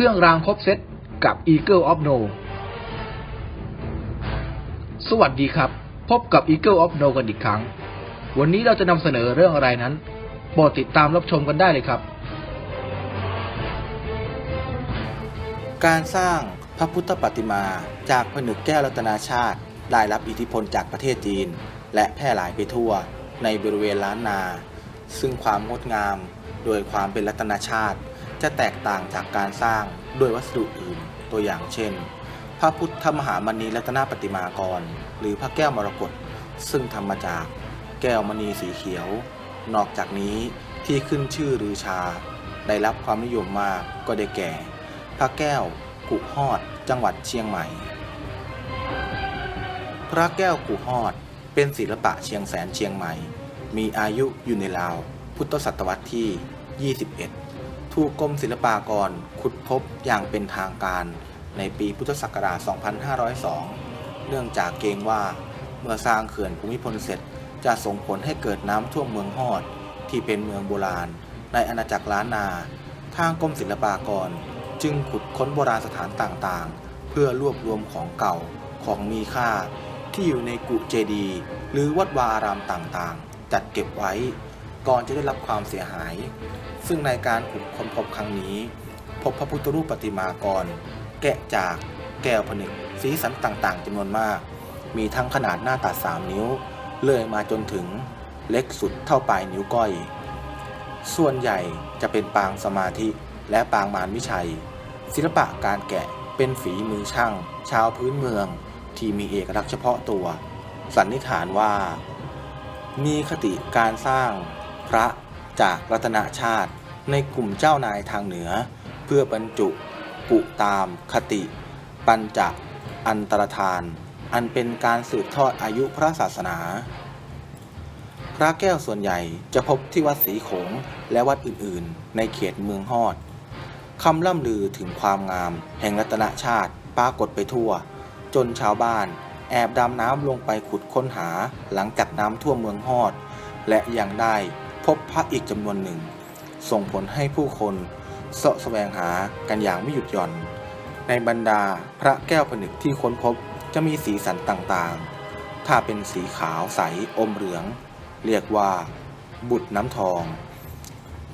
เครื่องรางครบเซตกับ Eagle of No สวัสดีครับ พบกับ Eagle of No กันอีกครั้ง วันนี้เราจะนำเสนอเรื่องอะไรนั้น โปรดติดตามรับชมกันได้เลยครับ การสร้างพระพุทธปฏิมาจากผนึกแก้วรัตนาชาติ ได้รับอิทธิพลจากประเทศจีน และแพร่หลายไปทั่วในบริเวณล้านนา ซึ่งความงดงามโดยความเป็นรัตนาชาติ จะแตกต่างจากการสร้างด้วยวัสดุอื่น ตัวอย่างเช่น พระพุทธมหามณีรัตนปฏิมากร หรือพระแก้วมรกตซึ่งทำมาจากแก้วมณีสีเขียว นอกจากนี้ที่ขึ้นชื่อรือชา ได้รับความนิยมมากก็ได้แก่ พระแก้วกุฮอด จังหวัดเชียงใหม่ พระแก้วกุฮอด เป็นศิลปะเชียงแสนเชียงใหม่ มีอายุอยู่ในราว พุทธศตวรรษที่ 21 ถูกกรมศิลปากรขุดพบอย่างเป็นทางการในปีพุทธศักราช 2502 เนื่องจากเกรงว่าเมื่อสร้างเขื่อนภูมิพลเสร็จจะส่งผลให้เกิดน้ำท่วมเมืองฮอด ที่เป็นเมืองโบราณ ในอาณาจักรล้านนา ทางกรมศิลปากร จึงขุดค้นโบราณสถานต่างๆ เพื่อรวบรวมของเก่าของมีค่า ที่อยู่ในกุเจดี หรือวัดวาอารามต่างๆ จัดเก็บไว้ ก่อนจะได้รับความเสียหาย ซึ่งในการขุดค้นพบครั้งนี้ พบพระพุทธรูปปฏิมากร แกะจากแก้วผนึกสีสันต่างๆจำนวนมาก มีทั้งขนาดหน้าตัด 3 นิ้ว เลยมาจนถึงเล็กสุดเท่าปลายนิ้วก้อย ส่วนใหญ่จะเป็นปางสมาธิและปางมารวิชัย ศิลปะการแกะเป็นฝีมือช่าง ชาวพื้นเมือง ที่มีเอกลักษณ์เฉพาะตัว สันนิษฐานว่า มีคติการสร้าง พระจากรัตนชาติในกลุ่มเจ้านายทางเหนือ เพื่อบรรจุปุตามคติ ปัญจอันตรธาน อันเป็นการสืบทอดอายุพระศาสนา พระแก้วส่วนใหญ่จะพบที่วัดสีโขงและวัดอื่นๆ ในเขตเมืองฮอดคำล่ำลือถึงความงามแห่งรัตนชาติปรากฏไปทั่ว จนชาวบ้าน แอบดำน้ำลงไปขุดค้นหาหลังจากน้ำท่วมเมืองฮอด และยังได้ บพระอีกจำนวนหนึ่ง ส่งผลให้ผู้คนเสาะแสวงหากันอย่างไม่หยุดหย่อน ในบรรดาพระแก้วผนึกที่ค้นพบจะมีสีสันต่างๆ ถ้าเป็นสีขาวใสอมเหลือง เรียกว่า บุตรน้ำทอง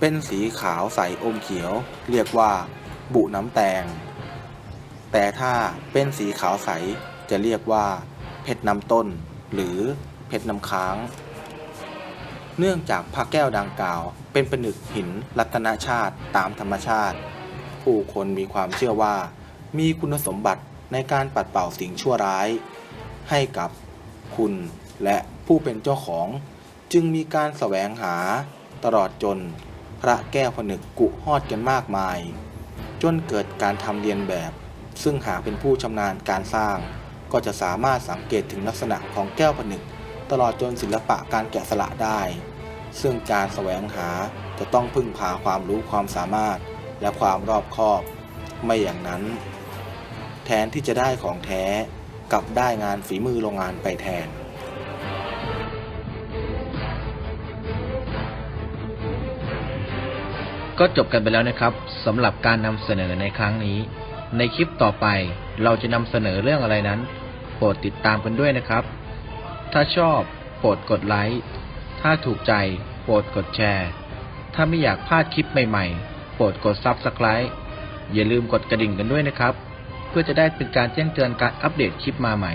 เป็นสีขาวใสอมเขียว เรียกว่า บุน้ำแตง แต่ถ้าเป็นสีขาวใสจะเรียกว่า เพชรน้ำต้น หรือเพชรน้ำค้าง เนื่องจากพระแก้วดังกล่าว เป็นผนึกหินรัตนชาติตามธรรมชาติ ผู้คนมีความเชื่อว่า มีคุณสมบัติในการปัดเป่าสิ่งชั่วร้าย ให้กับคุณและผู้เป็นเจ้าของ จึงมีการแสวงหา ตลอดจน พระแก้วผนึกกุฮอดกันมากมาย จนเกิดการทำเรียนแบบ ซึ่งหากเป็นผู้ชำนาญการสร้าง ก็จะสามารถสังเกตถึงลักษณะของแก้วผนึก ตลอดจนศิลปะการแกะสลักได้ ซึ่งการแสวงหาจะต้องพึ่งพาความรู้ความสามารถและความรอบคอบ ไม่อย่างนั้น แทนที่จะได้ของแท้กลับได้งานฝีมือโรงงานไปแทนก็จบกันไปแล้วนะครับสำหรับการนำเสนอในครั้งนี้ ในคลิปต่อไปเราจะนำเสนอเรื่องอะไรนั้น โปรดติดตามกันด้วยนะครับ ถ้าชอบ โปรดกดไลค์ ถ้าถูกใจ โปรดกดแชร์ ถ้าไม่อยากพลาดคลิปใหม่ๆ โปรดกด Subscribe อย่าลืมกดกระดิ่งกันด้วยนะครับ เพื่อจะได้เป็นการแจ้งเตือนการอัปเดตคลิปมาใหม่